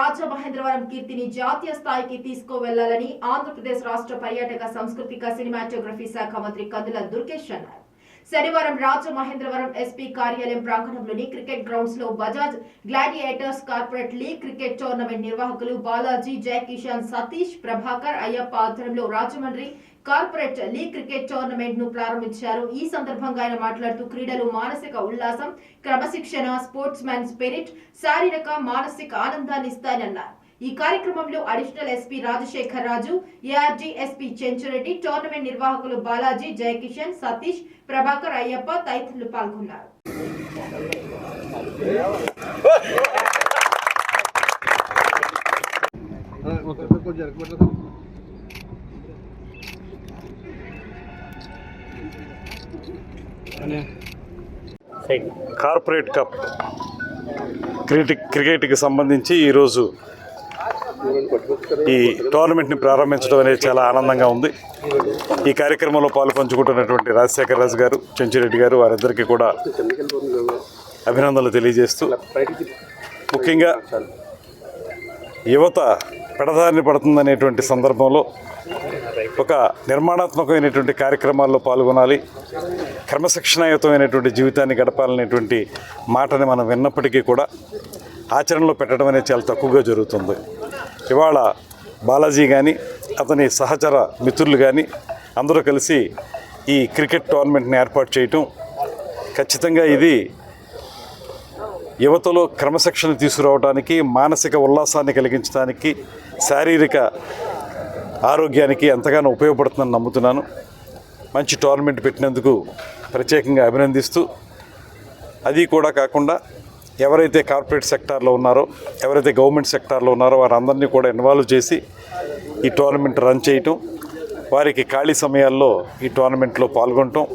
రాజమహేంద్రవరం కీర్తిని జాతీయ స్థాయికి తీసుకువెళ్ళాలని ఆంధ్రప్రదేశ్ రాష్ట్ర పర్యాటక సాంస్కృతిక సినిమాటోగ్రఫీ శాఖ మంత్రి కందుల దుర్గేష్ అన్నారు. శనివారం రాజమహేంద్రవరం ఎస్పీ కార్యాలయం ప్రాంగణంలోని క్రికెట్ గ్రౌండ్స్లో Bajaj gladiators corporate league cricket tournament నిర్వాహకులు బాలాజీ జయకిషాన్ సతీష్ ప్రభాకర్ అయ్యప్ప ఆధ్వర్యంలో రాజమండ్రి కార్పొరేట్ లీగ్ క్రికెట్ టోర్నమెంట్ను ప్రారంభించారు. ఈ సందర్భంగా ఆయన మాట్లాడుతూ క్రీడలు మానసిక ఉల్లాసం క్రమశిక్షణ స్పోర్ట్స్ మ్యాన్ స్పిరిట్ శారీరక మానసిక ఆనందాన్ని ఇస్తాయన్నారు. ఈ కార్యక్రమంలో additional SP Rajasekhar Raju ARG SP Chenchureddy tournament నిర్వాహకులు బాలాజీ జయకిషన్ సతీష్ ప్రభాకర్ అయ్యప్ప తదితరులు పాల్గొన్నారు. కార్పొరేట్ కప్ క్రికెట్ క్రికెట్కి సంబంధించి ఈరోజు ఈ టోర్నమెంట్ని ప్రారంభించడం అనేది చాలా ఆనందంగా ఉంది. ఈ కార్యక్రమంలో పాల్పంచుకుంటున్నటువంటి రాజశేఖర రాజు గారు చెంచిరెడ్డి గారు వారిద్దరికీ కూడా అభినందనలు తెలియజేస్తూ ముఖ్యంగా యువత పెడదారిని పడుతుందనేటువంటి సందర్భంలో ఒక నిర్మాణాత్మకమైనటువంటి కార్యక్రమాల్లో పాల్గొనాలి క్రమశిక్షణాయుతమైనటువంటి జీవితాన్ని గడపాలనేటువంటి మాటని మనం విన్నప్పటికీ కూడా ఆచరణలో పెట్టడం అనేది చాలా తక్కువగా జరుగుతుంది. ఇవాళ బాలాజీ కానీ అతని సహచర మిత్రులు కానీ అందరూ కలిసి ఈ క్రికెట్ టోర్నమెంట్ని ఏర్పాటు చేయటం ఖచ్చితంగా ఇది యువతలో క్రమశిక్షణ తీసుకురావడానికి మానసిక ఉల్లాసాన్ని కలిగించడానికి శారీరక ఆరోగ్యానికి ఎంతగానో ఉపయోగపడుతుందని నమ్ముతున్నాను. మంచి టోర్నమెంట్ పెట్టినందుకు ప్రత్యేకంగా అభినందిస్తూ అది కూడా కాకుండా ఎవరైతే కార్పొరేట్ సెక్టార్లో ఉన్నారో ఎవరైతే గవర్నమెంట్ సెక్టార్లో ఉన్నారో వారందరినీ కూడా ఇన్వాల్వ్ చేసి ఈ టోర్నమెంట్ రన్ చేయటం వారికి ఖాళీ సమయాల్లో ఈ టోర్నమెంట్లో పాల్గొనటం